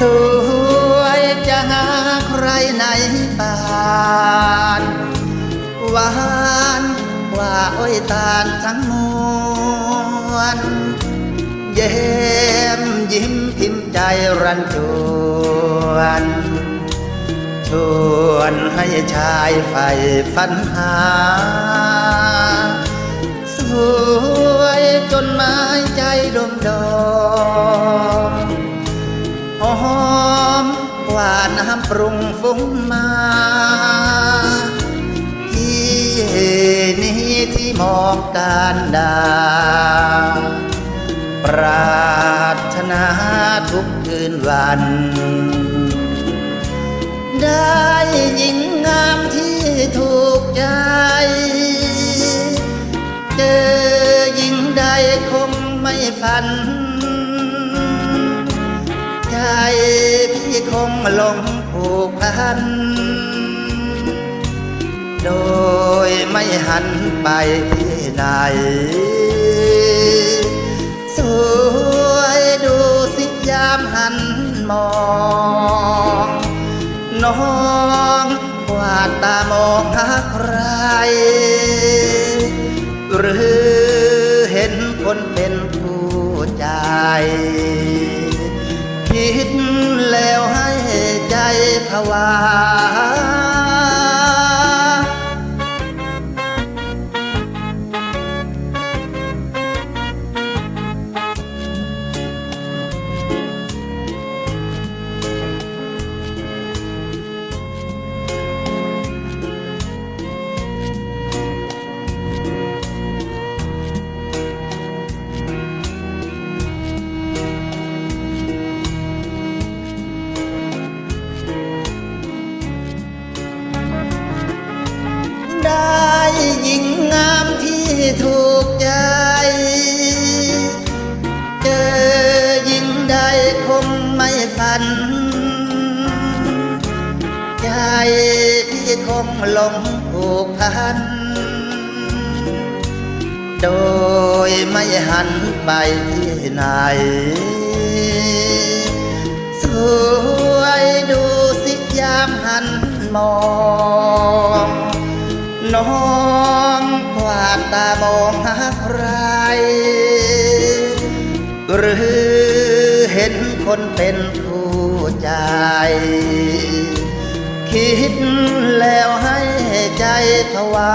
สวยจะหาใครไหนปานหวานกว่าอ้อยตาลทั้งมวลเย้มยิ้มพิมพ์ใจรันจวนชวนให้ชายไฟฝันหา สวยจนไม้ใจดมดอ น้ำปรุงฟุ้งมาที่นี้ที่มองการดา ปรารถนาทุกคืนวัน ได้หญิงงามที่ถูกใจ เจอหญิงใดคงไม่ฝัน คงหลงผูกพัน โดยไม่หันไปที่ไหน สวยดูสิยามหันมอง น้องกวาดตามองหาใคร หรือเห็นคนเป็นผู้ใจ ผ ถูกใจ เจอหญิงใดคงไม่ฝัน ใจพี่คงหลงผูกพัน โดยไม่หันไปที่ไหน สวยดูสิยามหันมอง น้องาดตามองหาใคร หรือเห็นคนเป็นผู้ใจ คิดแล้วให้ใจผวา